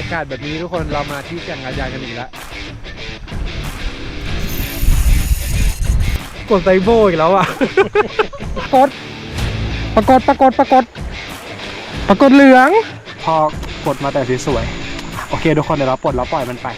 รยากาศแบบนี้ทุกคนเรามาที่แก่งกระจานกันอีกแล้วกดไซโบอีกแล้วอะกดปรากฏปรากฏปรากฏปรากฏเหลือง พอกดมาแต่สวยๆโอเคทุกคนเดี๋ยวเราปลดแล้วปล่อยมันไป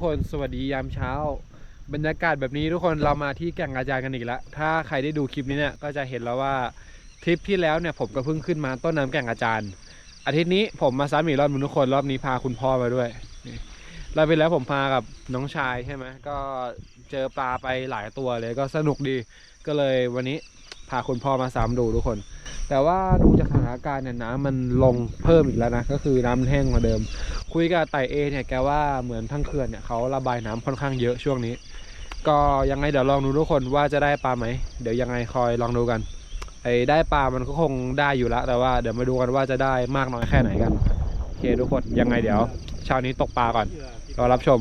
กคนสวัสดียามเช้า บรรยากาศแบบนี้ทุกคนเรามาที่แก่งกระจานกันอีกแล้วถ้าใครได้ดูคลิปนี้เนี่ยก็จะเห็นแล้วว่าทริปที่แล้วเนี่ยผมก็เพิ่งขึ้นมาต้นน้ำแก่งกระจานอาทิตย์นี้ผมมาซ้ำอีกรอบหนึงทุกคนรอบนี้พาคุณพ่อมาด้วยนี่รอบไปแล้วผมพากับน้องชายใช่ไหมก็เจอปลาไปหลายตัวเลยก็สนุกดีก็เลยวันนี้พาคุณพ่อมาซ้ำดูทุกคน แต่ว่าดูจากสถานการณ์เนี่ยน้ำมันลงเพิ่มอีกแล้วนะ ก็คือน้ำแห้งกว่าเดิม คุยกับไต่เอเนี่ยแกว่าเหมือนทั้งเขื่อนเนี่ยเขาระบายน้ำค่อนข้างเยอะช่วงนี้ ก็ยังไงเดี๋ยวลองดูทุกคนว่าจะได้ปลาไหม เดี๋ยวยังไงคอยลองดูกัน ไอ้ได้ปลามันก็คงได้อยู่แล้วแต่ว่าเดี๋ยวมาดูกันว่าจะได้มากน้อยแค่ไหนกันโอเคทุกคนยังไงเดี๋ยวเช้านี้ตกปลาก่อนรอรับชม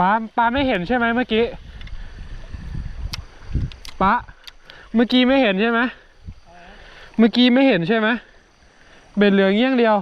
ปลาปลาไม่เห็นใช่ไหมเมื่อกี้ปลาเมื่อกี้ไม่เห็นใช่ไหมเมื่อกี้ไม่เห็นใช่ไหมเบ็ดเหลืองเงี้ยงเดียว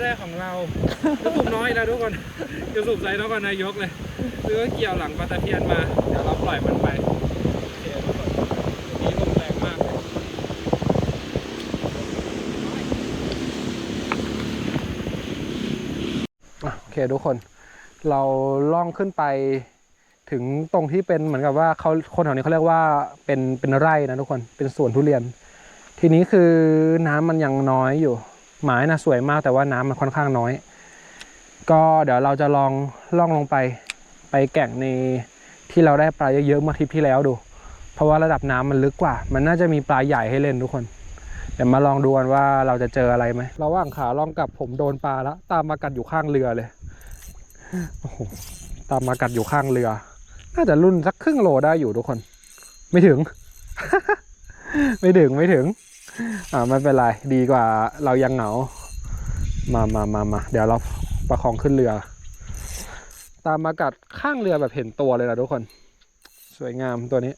แรกของเราจะสูบน้อยแล้วทุกคนจะสูบใส่นครนายกเลยคือเกี่ยวหลังปลาตะเพียนมา เดี๋ยวเราปล่อยมันไปโอเคทุกคน เราล่องขึ้นไปถึงตรงที่เป็นเหมือนกับว่าเขาคนแถวนี้เขาเรียกว่าเป็นเป็นไร่นะทุกคนเป็นสวนทุเรียน ทีนี้คือน้ำมันยังน้อยอยู่ หมายนะสวยมากแต่ว่าน้ำมันค่อนข้างน้อย ก็เดี๋ยวเราจะลองล่องลงไป ไปแก่งในที่เราได้ปลาเยอะๆเมื่อทริปที่แล้วดู เพราะว่าระดับน้ำมันลึกกว่า มันน่าจะมีปลาใหญ่ให้เล่นทุกคน เดี๋ยวมาลองดูกันว่าเราจะเจออะไรไหมระหว่างขาล่องกับผมโดนปลาแล้วตามมากัดอยู่ข้างเรือเลยโอ้โหตามมากัดอยู่ข้างเรือ น่าจะรุ่นสักครึ่งโลได้อยู่ทุกคน ไม่ถึง ไม่ถึงไม่ถึง อ่าไม่เป็นไรดีกว่าเรายังเหงา มามามามาเดี๋ยวเราประคองขึ้นเรือ ตามมากัดข้างเรือแบบเห็นตัวเลยนะทุกคน สวยงามตัวนี้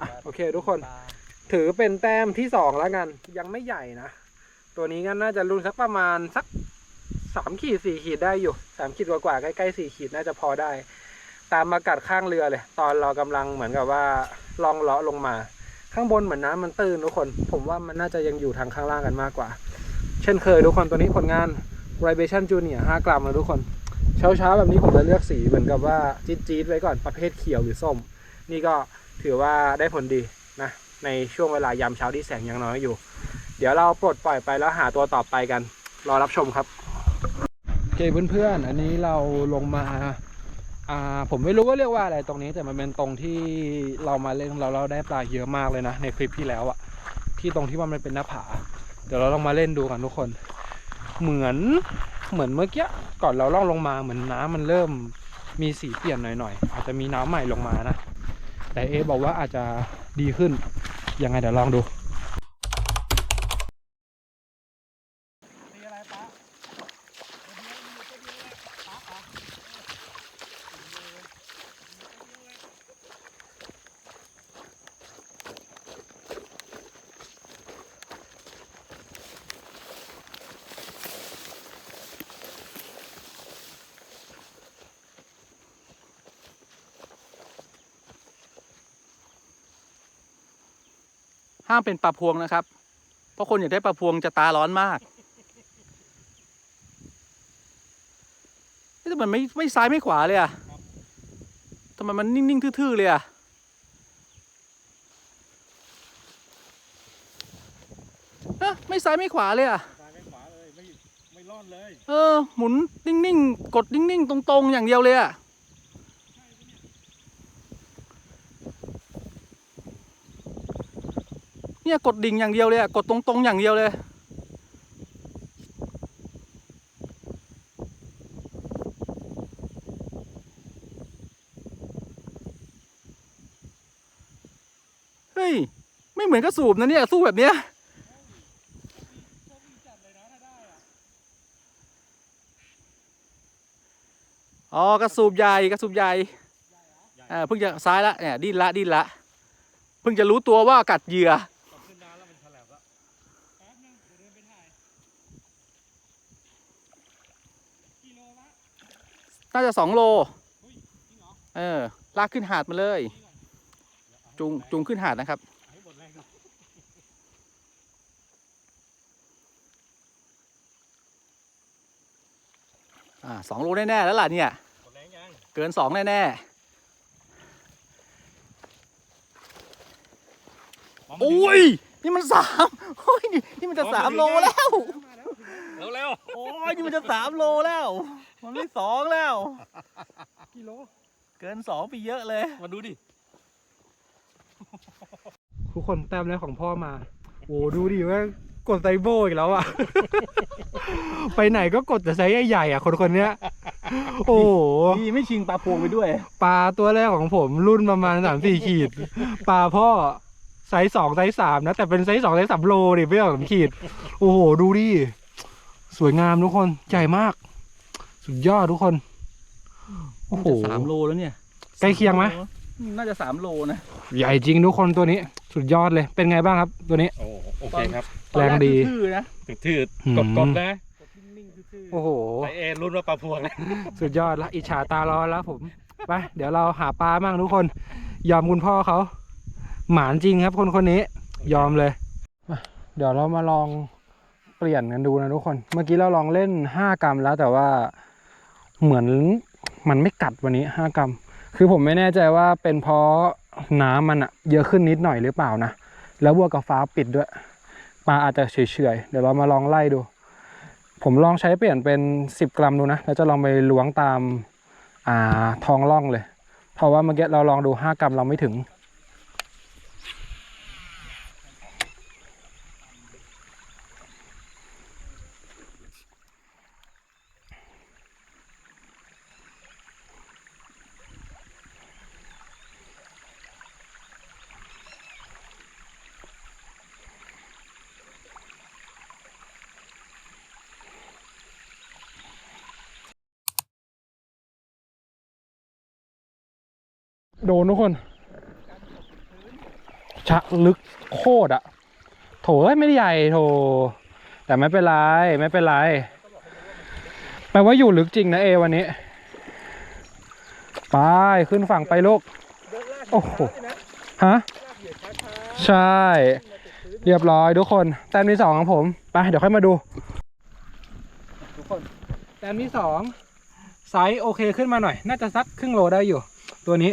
อะโอเคทุกคน ถือเป็นแต้มที่สองแล้วกัน ยังไม่ใหญ่นะ ตัวนี้ก็น่าจะรุ่นสักประมาณสักสามขีดสี่ขีดได้อยู่สามขีดกว่าๆใกล้ๆสี่ขีดน่าจะพอได้ ตามมากัดข้างเรือเลย ตอนเรากำลังเหมือนกับว่าลองเลาะลงมา ข้างบนเหมือนน้ำมันตื้นทุกคน ผมว่ามันน่าจะยังอยู่ทางข้างล่างกันมากกว่า เช่นเคยทุกคนตัวนี้ผลงาน r i b a t i o n Junior 5 กรัมนะทุกคน เช้าๆ แบบนี้ผมจะเลือกสีเหมือนกับว่าจี๊ดๆ ไว้ก่อนประเภทเขียวหรือส้ม นี่ก็ถือว่าได้ผลดีนะในช่วงเวลายามเช้าที่แสงยังน้อยอยู่ เดี๋ยวเราปลดปล่อยไปแล้วหาตัวต่อไปกัน รอรับชมครับโอเคเพื่อนๆ อันนี้เราลงมา อ่าผมไม่รู้ว่าเรียกว่าอะไรตรงนี้แต่มันเป็นตรงที่เรามาเล่นเราเราได้ปลาเยอะมากเลยนะ ในคลิปที่แล้วอะที่ตรงที่ว่ามันเป็นหน้าผา เดี๋ยวเราลองมาเล่นดูกันทุกคน เหมือนเหมือนเมื่อกี้ก่อนเราล่องลงมาเหมือนน้ำมันเริ่มมีสีเปลี่ยนหน่อยๆอาจจะมีน้ำใหม่ลงมานะแต่เอบอกว่าอาจจะดีขึ้นยังไงเดี๋ยวลองดู ห้ามเป็นปลาพวงนะครับ เพราะคนอยากได้ปลาพวงจะตาร้อนมากเอ๊ะแต่มันไม่ไม่ซ้ายไม่ขวาเลยอะทำไมมันนิ่งๆทื่อๆเลยอะเอ๊ะไม่ซ้ายไม่ขวาเลยอะซ้ายไม่ขวาเลยไม่ไม่รอดเลย เออ หมุนนิ่งๆ กดนิ่งๆ ตรงๆ อย่างเดียวเลยอะ เนี่ยกดดิ่งอย่างเดียวเลยอะกดตรงๆอย่างเดียวเลย เฮ้ย ไม่เหมือนกระสูบนะเนี่ย สู้แบบเนี้ยอ๋อกระสูบใหญ่กระสูบใหญ่อ่าเพิ่งจะซ้ายละเนี่ยดิ้นละดิ้นละเพิ่งจะรู้ตัวว่ากัดเหยื่อ ตอนขึ้นน้ำแล้วมันฉลับแล้ว น่าจะสองโล เออ ลากขึ้นหาดมาเลยจูงจูงขึ้นหาดนะครับให้หมดแรงก่อนอ่าสองโลแน่ๆแล้วล่ะเนี่ยหมดแรงยังเกินสองแน่มงๆมาโอ้ย นี่มันสามโอ้ยนี่นี่มันจะสามโลแล้ว เร็วเร็วโอ้ย นี่มันจะสามโลแล้ว มันไม่สองแล้ว กิโล เกินสองไปเยอะเลย มาดูดิ ทุกคนแต้มแรกของพ่อมา โอ้ดูดิว่ากดไซโบอีกแล้วอะ ไปไหนก็กดแต่ไซส์ใหญ่ๆอะ คนคนๆเนี้ย โอ้โหนี่ไม่ชิงปลาพวงไปด้วย ปลาตัวแรกของผมรุ่นประมาณสามสี่ขีด ปลาพ่อไซส์สองไซส์สามนะ แต่เป็นไซส์สองไซส์สามโลดิไม่ใช่สามขีด โอ้โห ดูดิ สวยงามทุกคน ใหญ่มาก สุดยอดทุกคน โอ้โหจะสามโลแล้วเนี่ยใกล้เคียงไหม น่าจะสามโลนะใหญ่จริงทุกคนตัวนี้ สุดยอดเลยเป็นไงบ้างครับ ตัวนี้ โอ้โอเคครับแรงดีทื่อๆนะถือถืออืม กดกดนะโอ้โห ไอเอรุ่นว่าปลาพวงนะสุดยอดละอิจฉาตาร้อนแล้วผม ไป เดี๋ยวเราหาปลาบ้างทุกคน ยอมคุณพ่อเขา หมานจริงครับคนคนนี้ ยอมเลยเดี๋ยวเรามาลองเปลี่ยนกันดูนะทุกคน เมื่อกี้เราลองเล่นห้ากรัมแล้วแต่ว่า เหมือนมันไม่กัดวันนี้ห้ากรัม คือผมไม่แน่ใจว่าเป็นเพราะน้ำมันอะเยอะขึ้นนิดหน่อยหรือเปล่านะ แล้วบวกกับฟ้าปิดด้วย ปลาอาจจะเฉยๆ เดี๋ยวเรามาลองไล่ดู ผมลองใช้เปลี่ยนเป็น 10 กรัมดูนะ แล้วจะลองไปล้วงตามอ่าท้องร่องเลย เพราะว่าเมื่อกี้เราลองดู 5 กรัมเราไม่ถึง โดนทุกคน ชะลึกโคตรอะโถเอ้ไม่ได้ใหญ่โถแต่ไม่เป็นไร ไม่เป็นไรแปลว่าอยู่ลึกจริงนะเอวันนี้ ไป ขึ้นฝั่งไปลูก โอ้โห ฮะ ใช่ เรียบร้อยทุกคน แต้มที่สองของผม ไป เดี๋ยวค่อยมาดู ทุกคน แต้มที่สองไซส์โอเคขึ้นมาหน่อย น่าจะสักครึ่งโลได้อยู่ ตัวนี้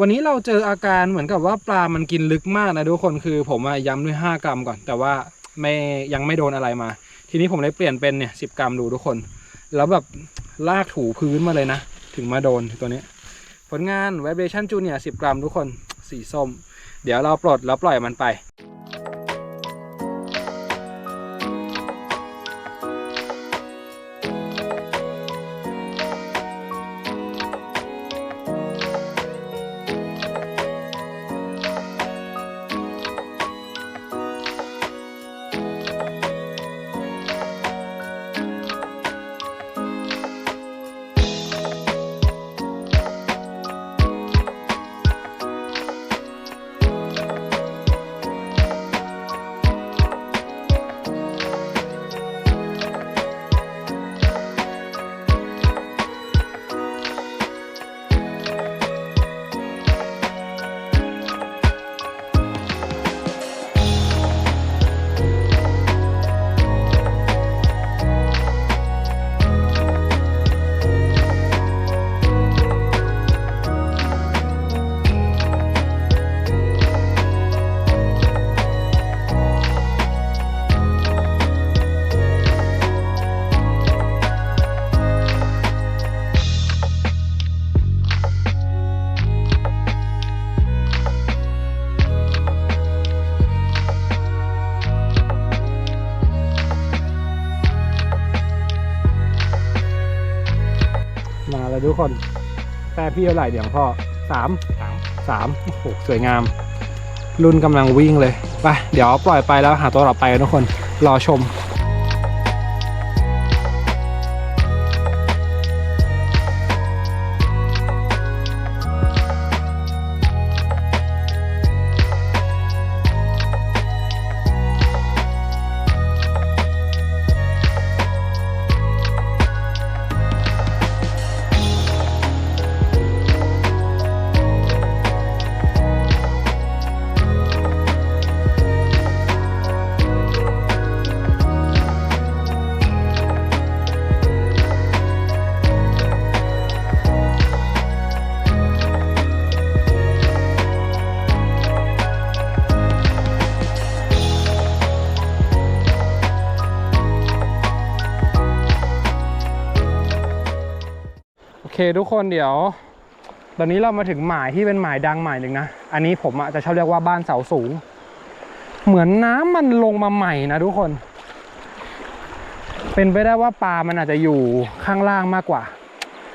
วันนี้เราเจออาการเหมือนกับว่าปลามันกินลึกมากนะทุกคนคือผมย้ำด้วย 5 กรัมก่อน แต่ว่าไม่ยังไม่โดนอะไรมา ทีนี้ผมเลยเปลี่ยนเป็นเนี่ยสิกรัมดูทุกคน แล้วแบบลากถูพื้นมาเลยนะ ถึงมาโดนตัวนี้ ผลงาน Vibration Junior 10 กรัมทุกคนสีส้ม เดี๋ยวเราปลดแล้วปล่อยมันไป ทุกคน แต่พี่เท่าไหร่เดี๋ยวพ่อสามสามสามโอ้โหสวยงาม รุ่นกำลังวิ่งเลย ไป เดี๋ยวปล่อยไปแล้วหาตัวต่อไปกันทุกคน รอชม เคทุกคนเดี๋ยว ตอนนี้เรามาถึงหมายที่เป็นหมายดังหมายหนึ่งนะ อันนี้ผมอะจะชอบเรียกว่าบ้านเสาสูง เหมือนน้ำมันลงมาใหม่นะทุกคน เป็นไปได้ว่าปลามันอาจจะอยู่ข้างล่างมากกว่า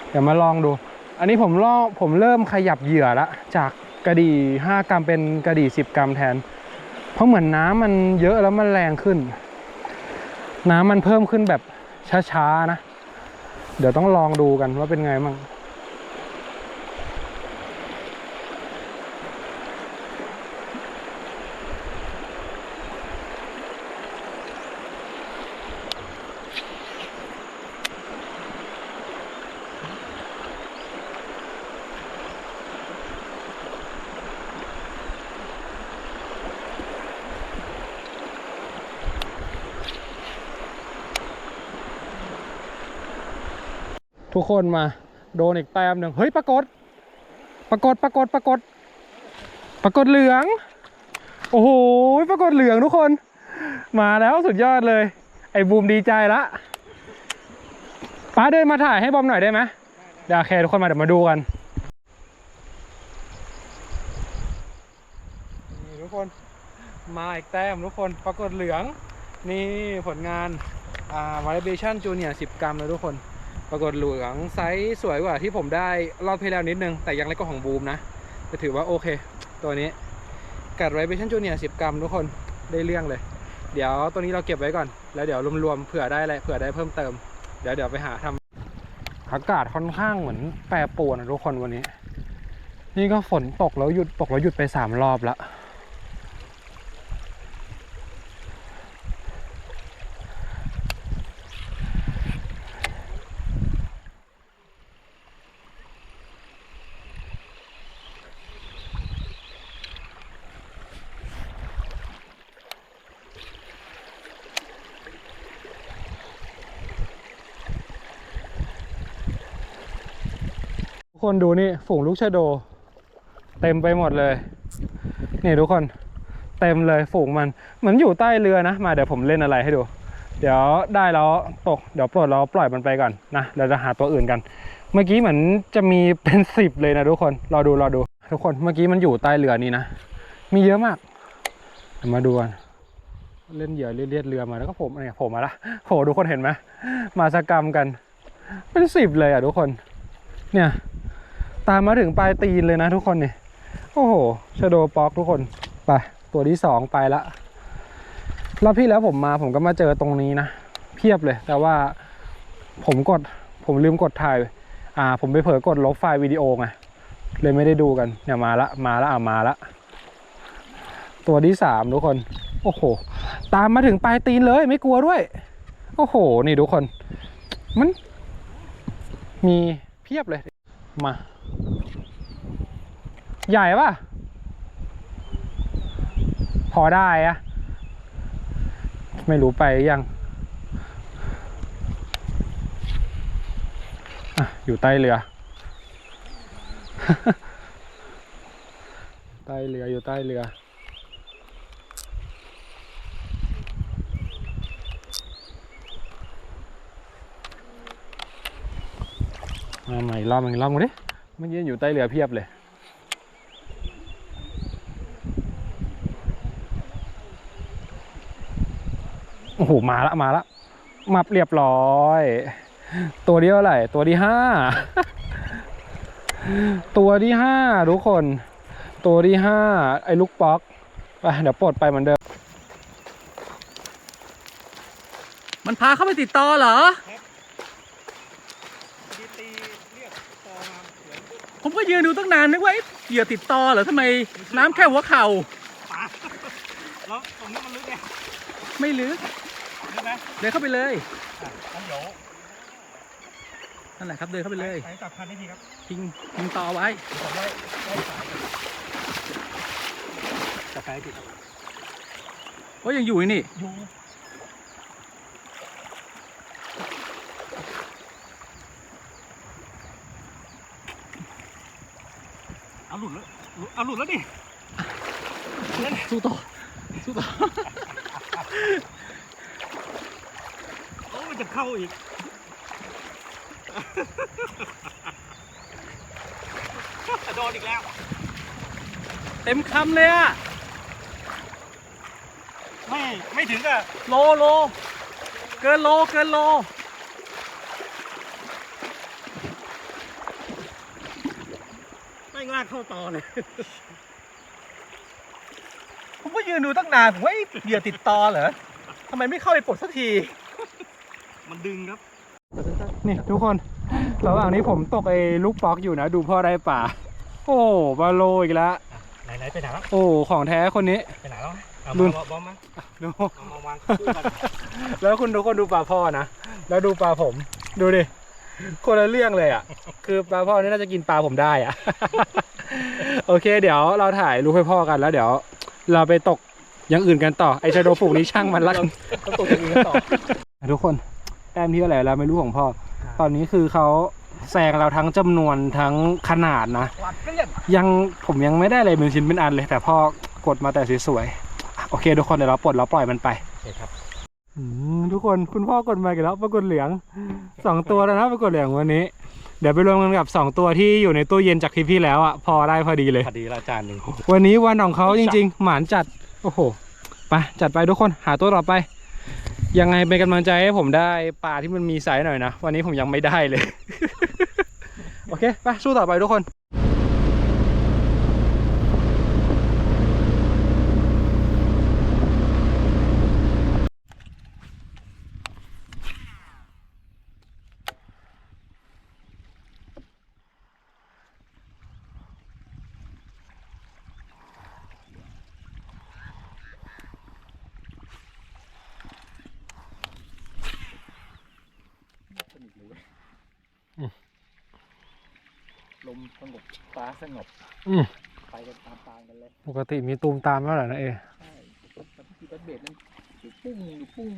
เดี๋ยวมาลองดู อันนี้ผมลองผมเริ่มขยับเหยื่อละจากกระดี่5กรัมเป็นกระดี่10 กรัมแทน เพราะเหมือนน้ำมันเยอะแล้วมันแรงขึ้น น้ำมันเพิ่มขึ้นแบบช้าๆนะ เดี๋ยวต้องลองดูกันว่าเป็นไงมั่ง ทุกคนมา โดนอีกแต้มหนึ่งเฮ้ยปรากฏปรากฏปรากฏปรากฏปรากฏเหลือง โอ้โหปรากฏเหลืองทุกคน มาแล้วสุดยอดเลย ไอ้บูมดีใจละป้าเดินมาถ่ายให้บอมหน่อยได้ไหมเดี๋ยวโอเคทุกคนมาเดี๋ยวมาดูกันนี่ทุกคนมาอีกแต้มทุกคนปรากฏเหลือง นี่ผลงานอ่า Validation Junior 10กรัมเลยทุกคน ปรากฏหลืองไซส์สวยกว่าที่ผมได้รอบที่แล้วนิดนึง แต่ยังเล็กกว่าของบูมนะจะถือว่าโอเค ตัวนี้กัดไรเบชั่นจูเนีย10กรัมทุกคนได้เรื่องเลย เดี๋ยวตัวนี้เราเก็บไว้ก่อน แล้วเดี๋ยวรวมๆเผื่อได้อะไรเผื่อได้เพิ่มเติม เดี๋ยวเดี๋ยวไปหาทำอากาศค่อนข้างเหมือนแปรปรวนนะทุกคนวันนี้ นี่ก็ฝนตกแล้วหยุดตกแล้วหยุดไปสามรอบแล้ว คนดูนี่ฝูงลูกชะโด เต็มไปหมดเลย นี่ทุกคนเต็มเลยฝูงมันเหมือนอยู่ใต้เรือนะ มาเดี๋ยวผมเล่นอะไรให้ดู เดี๋ยวได้แล้วตกเดี๋ยวปลดแล้วปล่อยมันไปก่อนนะเราจะหาตัวอื่นกัน เมื่อกี้เหมือนจะมีเป็นสิบเลยนะทุกคนรอดูรอดู ทุกคนเมื่อกี้มันอยู่ใต้เรือนี่นะมีเยอะมากมาดูกันเล่นเหยื่อเลียดเรือมาแล้วก็ผมเนี่ยผมมาละโหทุกคนเห็นไหมมาสกรรมกัน เป็นสิบเลยอะทุกคน เนี่ย ตามมาถึงปลายตีนเลยนะทุกคนเนี่ยโอ้โหชโดป๊อกทุกคนไปตัวที่สองไปละรอบที่แล้วผมมาผมก็มาเจอตรงนี้นะ เพียบเลย แต่ว่าผมกดผมลืมกดถ่าย อ่า ผมไปเผลอกดลบไฟล์วิดีโอไงเลยไม่ได้ดูกันเนี่ยมาละมาละอะมาละ ตัวที่สามทุกคน โอ้โห ตามมาถึงปลายตีนเลยไม่กลัวด้วย โอ้โห นี่ทุกคน มัน มีเพียบเลยมา ใหญ่ปะพอได้อะไม่รู้ไปยังออยู่ใต้เรือ ใต้เรืออยู่ใต้เรือมาใหม่รอบหนึ่งรอบมาดิเมื่อกี้อยู่ใต้เรือเพียบเลย โอ้โหมาละมาละมับเรียบร้อย ตัวเดียวอะไรตัวที่ห้า ตัวที่ห้าทุกคน ตัวที่ห้าไอ้ลูกป๊อกไปเดี๋ยวปลดไปเหมือนเดิม มันพาเข้าไปติดต่อเหรอตีตีเรียกตอมาเหมือนผมก็ยืนดูตั้งนานนึกว่าเอ๊ะเหยื่อติดต่อเหรอทำไมน้ำแค่หัวเข่าปลาแล้วตรงนี้มันลึกไงไม่ลึกใช่ไหมเดินเข้าไปเลยอะงั้นเดี๋ยวนั่นแหละครับเดินเข้าไปเลยไปจับพันได้ทีครับทิ้งทิ้งต่อไว้จับไว้ไว้สายจับไปติดว่ายังอยู่นี่อยู่เอาหลุดแล้วเอาหลุดแล้วดิ สู้ต่อสู้ต่อโอ้ย จะเข้าอีก โดนอีกแล้ว เต็มคำเลยอะไม่ไม่ถึงกับโลโล เกินโลเกินโล ไม่งลากเข้าตอเลย ผมก็ยืนดูตั้งนานผมว่าเอ๊ะเหยื่อติดต่อเหรอทำไมไม่เข้าไปปลดสักที มันดึงครับ นี่ทุกคน ระหว่างนี้ผมตกไอ้ลูกป๊อกอยู่นะ ดูพ่อได้ป่า โอ้บาโลอีกแล้วไหนไหนไปไหนแล้วโอ้ของแท้คนนี้ ไปไหนแล้วเอารุ่มานบอมมาดูเอามาวางคู่กันแล้วคุณทุกคนดูปลาพ่อนะ แล้วดูปลาผม ดูดิ คนละเรื่องเลยอะ คือปลาพ่อนี่น่าจะกินปลาผมได้อะ โอเค เดี๋ยวเราถ่ายรูปให้พ่อกันแล้วเดี๋ยว เราไปตกอย่างอื่นกันต่อ ไอชาโดฝูกนี้ช่างมันละกันต้องตกอย่างอื่นกันต่อ ทุกคน แต้มที่เท่าไหร่แล้วไม่รู้ของพ่อ ตอนนี้คือเขาแซงเราทั้งจำนวนทั้งขนาดนะหวัดเกลี้ยงยังผมยังไม่ได้อะไรเป็นชิ้นเป็นอันเลย แต่พ่อกดมาแต่สวยๆอะโอเค ทุกคนเดี๋ยวเราปลดแล้วปล่อยมันไปโอเคครับอืมทุกคนคุณพ่อกดมากันแล้วปรากฏเหลืองสองตัวแล้วนะปรากฏเหลืองวันนี้ เดี๋ยวไปรวมกันกับสองตัวที่อยู่ในตู้เย็นจากคลิปที่แล้วอะพอได้พอดีเลย พอดีละจานหนึ่ง วันนี้วันของเขาจริง ๆ หมานจัด โอ้โหไปจัดไปทุกคนหาตัวต่อไป ยังไงเป็นกำลังใจให้ผมได้ปลาที่มันมีไซส์หน่อยนะ วันนี้ผมยังไม่ได้เลย โอเค ไป สู้ต่อไปทุกคน ลม สงบฟ้าสงบอืมไปกันตามๆกันเลยปกติมีตูมตามแล้วเหรอนะเอใช่แต่ที่รถเบรดนั่นอยู่ปุ้งอยู่ปุ้ง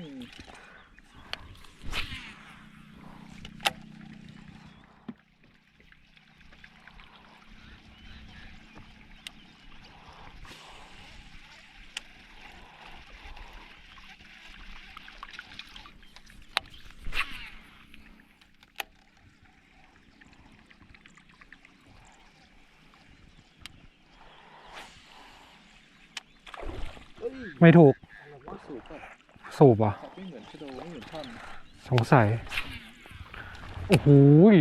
ไม่ถูก สูบก็สูบเหรอะ ไม่เหมือนชะโดไม่เหมือนท่อนสงสัย โอ้โหย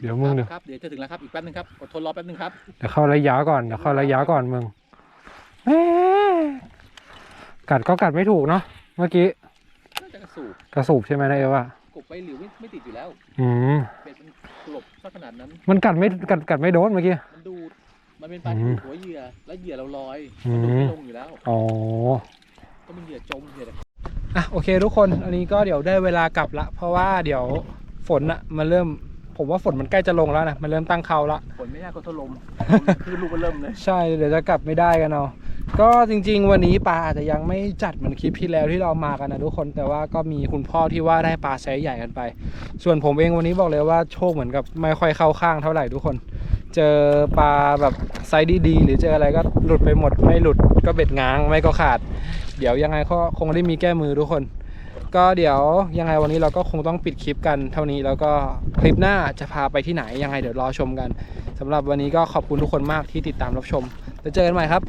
เดี๋ยวมึงเดี๋ยว ครับเดี๋ยวจะถึงแล้วครับอีกแป๊บนึงครับอดทนรอแป๊บนึงครับเดี๋ยวเข้าระยะก่อน เดี๋ยวเข้าระยะก่อนมึงแหมกัดก็กัดไม่ถูกเนาะ เมื่อกี้น่าจะกระสูบกระสูบใช่ไหมนะเอวอะกบไปหลิวไม่ไม่ติดอยู่แล้วอืมเป็ดมันกลบสักขนาดนั้น มันกัดไม่กัดกัดไม่โดนเมื่อกี้ มันดูด มันเป็นปลาอืที่มดูดหัวเหยื่อ แล้วเหยื่อเราลอยอืมันมดูดไม่ลงอยู่แล้ว อ๋อ ก็เป็นเหยื่อจมเหยื่ออะโอเคทุกคนอันนี้ก็เดี๋ยวได้เวลากลับละ เพราะว่าเดี๋ยวฝนอะมันเริ่มผมว่าฝนมันใกล้จะลงแล้วนะมันเริ่มตั้งเขาละฝนไม่ยากก็ทดลมคือลูกมันเริ่มเลยใช่เดี๋ยวจะกลับไม่ได้กันเอาก็จริง ๆ วันนี้ปลาอาจจะยังไม่จัดเหมือนคลิปที่แล้วที่เรามากันนะทุกคนแต่ว่าก็มีคุณพ่อที่ว่าได้ปลาไซส์ใหญ่กันไป ส่วนผมเองวันนี้บอกเลยว่าโชคเหมือนกับไม่ค่อยเข้าข้างเท่าไหร่ทุกคน เจอปลาแบบไซส์ดีๆหรือเจออะไรก็หลุดไปหมด ไม่หลุดก็เบ็ดง้างไม่ก็ขาด เดี๋ยวยังไงก็คงได้มีแก้มือทุกคน ก็เดี๋ยวยังไงวันนี้เราก็คงต้องปิดคลิปกันเท่านี้แล้วก็คลิปหน้าจะพาไปที่ไหนยังไงเดี๋ยวรอชมกันสำหรับวันนี้ก็ขอบคุณทุกคนมากที่ติดตามรับชมแล้วเจอกันใหม่ครับ